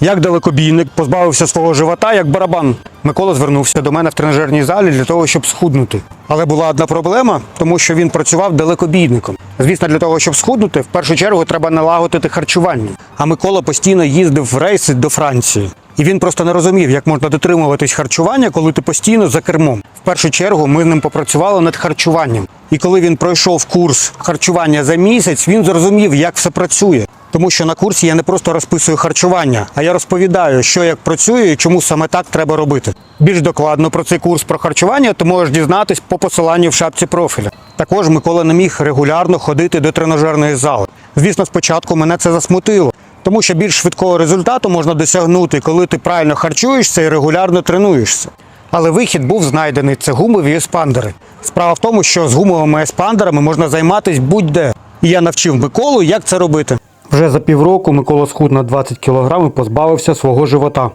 Як далекобійник позбавився свого живота як барабан. Микола звернувся до мене в тренажерній залі для того, щоб схуднути. Але була одна проблема, тому що він працював далекобійником. Звісно, для того, щоб схуднути, в першу чергу треба налагодити харчування. А Микола постійно їздив в рейси до Франції. І він просто не розумів, як можна дотримуватись харчування, коли ти постійно за кермом. В першу чергу ми з ним попрацювали над харчуванням. І коли він пройшов курс харчування за місяць, він зрозумів, як все працює. Тому що на курсі я не просто розписую харчування, а я розповідаю, що як працює і чому саме так треба робити. Більш докладно про цей курс про харчування ти можеш дізнатись по посиланню в шапці профіля. Також Микола не міг регулярно ходити до тренажерної зали. Звісно, спочатку мене це засмутило. Тому що більш швидкого результату можна досягнути, коли ти правильно харчуєшся і регулярно тренуєшся. Але вихід був знайдений це гумові еспандери. Справа в тому, що з гумовими еспандерами можна займатися будь-де. І я навчив Миколу, як це робити. Вже за півроку Микола схуд на 20 кг позбавився свого живота.